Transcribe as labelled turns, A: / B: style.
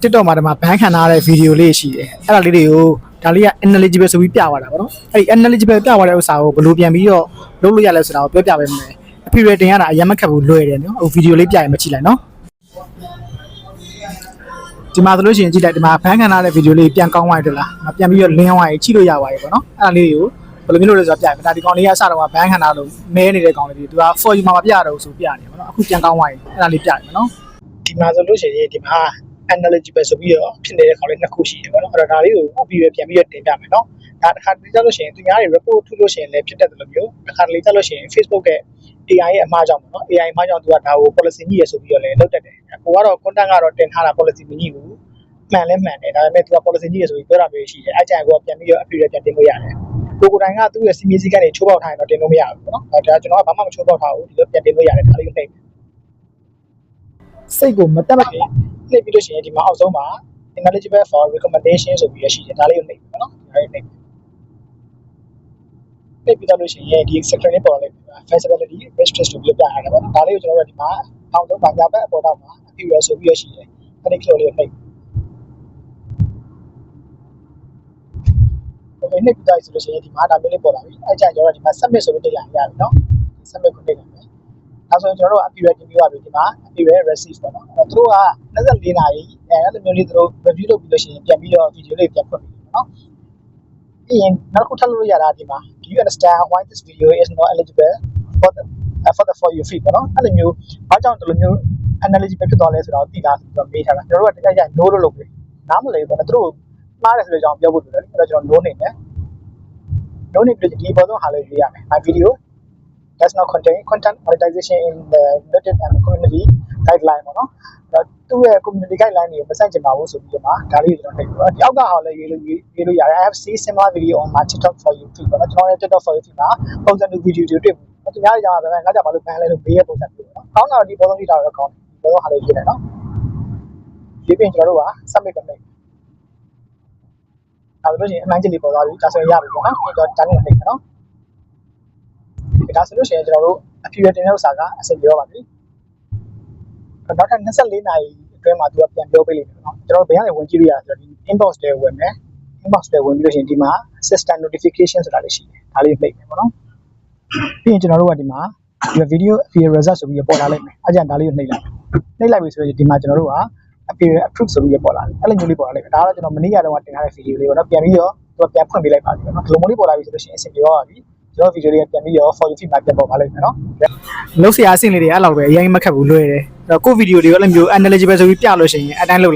A: TikTok မှာဒီမှာဘန်းခံထားတဲ့ဗီဒီယိုလေးရှိတယ်အဲ့ဒါလေးတွေကိုဒါလေးက ineligible ဆိုပြီးပြသွားတာပေါ့နော်အဲ့ဒီ ineligible ပြသွားတဲ့ဥစ္စာကိုဘယ်လိုပြန်ပြီးတော့လုပ်လို့ရလဲဆိုတာကိုပြောပြပေးမယ်အဖေရတင်ရတာအရင်မခက်ဘူးလွယ်တယ်နော်အခုဗီဒီယိုလေးပြရင်မကြည့်လိုက်နော်ဒီမှာဆိုလို့ရှိရင်ကြည့်လိုက်ဒီမှာဘန်းခံထားတဲ့ဗီဒီယိုလေးပြန်ကောင်းသွားတယ်လားမပြန်ပြီးတော့လင်းသွားရင်ကြည့်လို့ရပါတယ်ပေါ့နော်အဲ့ဒါလေးတွေကိုဘယ်လိုမျိုးလုပ်လဲဆိုတာပြမယ်ဒါဒီကောင်လေးကစတော့ကဘန်းခံထားလို့မဲနေတဲ့ကောင်လေးတွေသူက for you မှာမပြတော့ဘူးဆိုပြနေပေါ့နော်အခုပြန်ကောင်းသွားရင်အဲ့ဒါလေးပြတယ်ပေါ့နော်ဒီမှာဆိုလို့ရှိရင်ဒီမှာ ineligible ဆိုပြီးတော့ဖြစ်နေတဲ့ကောင်လေးနှစ်ခုရှိတယ်ပေါ့နော်အဲ့တော့ဒါလေးကိုပြီးရပြန်ပြီးတော့တင်ပြမယ်နော်ဒါတစ်ခါတလေကြလို့ရှိရင်သူများတွေ report ထုတ်လို့ရှိရင်လည်းဖြစ်တတ်တယ်လို့မျိုးတစ်ခါတလေကြလို့ရှိရင် Facebook ရဲ့ AI ရဲ့အမှားကြောင့်ပေါ့နော် AI အမှားကြောင့်သူကဒါကို policy ညှိရဆိုပြီးတော့လည်းလုပ်တတ်တယ်ကိုကတော့ content ကတော့တင်ထားတာ policy မညှိဘူးမှန်လဲမှန်တယ်ဒါပေမဲ့သူက policy ညှိရဆိုပြီးပြောတာမျိုးရှိတယ်အဲ့ကြိုင်ကိုပြန်ပြီးတော့ upgrade ပြန်တင်လို့ရတယ်ကိုကိုတိုင်းကသူ့ရဲ့စီမီစီကနေချိုးပေါက်ထားရင်တော့တင်လို့မရဘူးပေါ့နော်ဒါကျွန်တော်ကဘာမှမချိုးပေါက်ထားဘူးဒီလိုပြန်တင်လို့ရတယ်ဒါလေးကိုနှိပ်စိတ်ကိုမတက်မတင် နှိပ်ပြီးလို့ရှိရင်ဒီမှာအောက်ဆုံးမှာ ineligible for recommendation ဆိုပြီးရရှိတယ်ဒါလေးကိုနှိပ်ပေါ့နော်ဒါလေးနှိပ်နှိပ်ပြီးတော့လို့ရှိရင်ဒီ sector လေးပေါ်လာလိမ့်မယ် feasibility restricted ဆိုပြီးပြရတယ်ပေါ့နော်ဒါလေးကိုကျွန်တော်တို့ဒီမှာအောက်ဆုံးမှာညာဘက်အပေါ်တော့မှာ appeal ဆိုပြီးရရှိတယ်အဲ့ဒီ click လေးကိုနှိပ် โอเคနှစ်ပြီးသားဆိုလို့ရှိရင်ဒီမှာဒါမျိုးလေးပေါ်လာပြီအဲ့ကြကျွန်တော်တို့ဒီမှာ submit ဆိုပြီးတိတ်လိုက်ရပြီเนาะ submit ကိုတိတ် ် ဒါဆိုရင်ကျွန်တော်တို့အပီရက်တင်ပြပါပြီဒီမှာအပီရက် receive ပေါ့နော်အဲ့တော့သူတို့က24နာရီအဲအဲ့လိုမျိုးလေးသူတို့ review လုပ်ပြီးလို့ရှိရင်ပြန်ပြီးတော့ video လေးပြန်ဖွင့်ပြီးနော်ပြီးရင်နောက်ခုထပ်လုပ်ရတာဒီမှာ do you understand why this video is not eligible for the for the for you free ပေါ့နော်အဲ့လိုမျိုးဘာကြောင့်ဒီလိုမျိုး eligible ဖြစ်သွားလဲဆိုတော့သိလားဆိုတော့မေးထားတာကျွန်တော်တို့ကတရားရ no လို့လုပ်ပြီးနားမလဲဘူးပေါ့နော်သူတို့မှားတယ်ဆိုတော့ကျွန်တော်ပြောဖို့လိုတယ်အဲ့တော့ကျွန်တော် no နေတယ် no နေပြီးဒီပေါ်တော့ဟာလေးရွေးရမယ် my video does not contain content monetization in the noted and community guideline ပေါ့နော်ဒါသူ့ရဲ့ community guideline တွေကိုမဆန့်ကျင်ပါဘူးဆိုပြီးတော့မှဒါလေးကိုကျွန်တော်နှိပ်ပြီးတော့ဒီအောက်ကဟာလည်းရေးလို့ရေးလို့ရတယ် I have seen similar video on my TikTok for you feed ပေါ့နော်ကျွန်တော်ရဲ့ TikTok for you feed မှာပုံစံတူ video တွေတွေ့ဘူးသူများတွေကြောင့်ပဲငါကြောင့်မလို့ဖန်လဲလို့ဘေးရဲ့ပုံစံမျိုးပေါ့နော်ကောင်းတာဒီပေါ်ဆုံးကြည့်တာတော့ကောင်းတယ်ဒီပေါ်ဆုံးဟာလေးရေးတယ်နော်ရေးပြင်ကျွန်တော်တို့က submit လုပ်မယ်ဒါဆိုလို့ရှိရင်အမှန်ကြီးလေးပေါ်သွားပြီဒါဆိုရင်ရပြီပေါ့နော်ကျွန်တော်တန်းနေနှိပ်မယ်နော် ဒါဆိုလို့ရှိရင်ကျွန်တော်တို့အဖြေတင်တဲ့ဥစ္စာကအဆင်ပြေပါပြီနောက်ထပ်24နာရီအတွင်းမှာသူကပြန်ပြောပေးလိမ့်မယ်နော်ကျွန်တော်ဘယ်ကနေဝင်ကြည့်လို့ရလဲဆိုတော့ဒီ inbox တွေဝင်မယ် inbox တွေဝင်ပြီးလို့ရှိရင်ဒီမှာ system notification ဆိုတာလေးရှိတယ်ဒါလေးနှိပ်မယ်ပေါ့နော်ပြီးရင်ကျွန်တော်တို့ကဒီမှာဒီ video appeal result ဆိုပြီးပေါ်လာလိမ့်မယ်အဲကြဒါလေးကိုနှိပ်လိုက်နှိပ်လိုက်ပြီဆိုရင်ဒီမှာကျွန်တော်တို့က appeal approve ဆိုပြီးပေါ်လာတယ်အဲ့လိုမျိုးလေးပေါ်လာလိမ့်မယ်ဒါကတော့ကျွန်တော်မနေ့ကတော့တင်ထားတဲ့ video လေးပေါ့နော်ပြန်ပြီးတော့သူကပြန်ဖွင့်ပေးလိုက်ပါပြီပေါ့နော်ဒီလိုမျိုးလေးပေါ်လာပြီဆိုလို့ရှိရင်အဆင်ပြေသွားပါပြီ ကျွန်တော် video လေးပြန်ပြီးတော့ for you feed မှာပြန်ပေါ်ပါလိမ့်မယ်နော်လုံးဆရာအဆင့်လေးတွေအဲ့လောက်ပဲအရင်မခက်ဘူးလွယ်တယ်အဲ့တော့ကိုဗီဒီယိုတွေရောလည်းမျိုး analytical ဆိုပြီးပြလို့ရှိရင်အတိုင်းလုပ်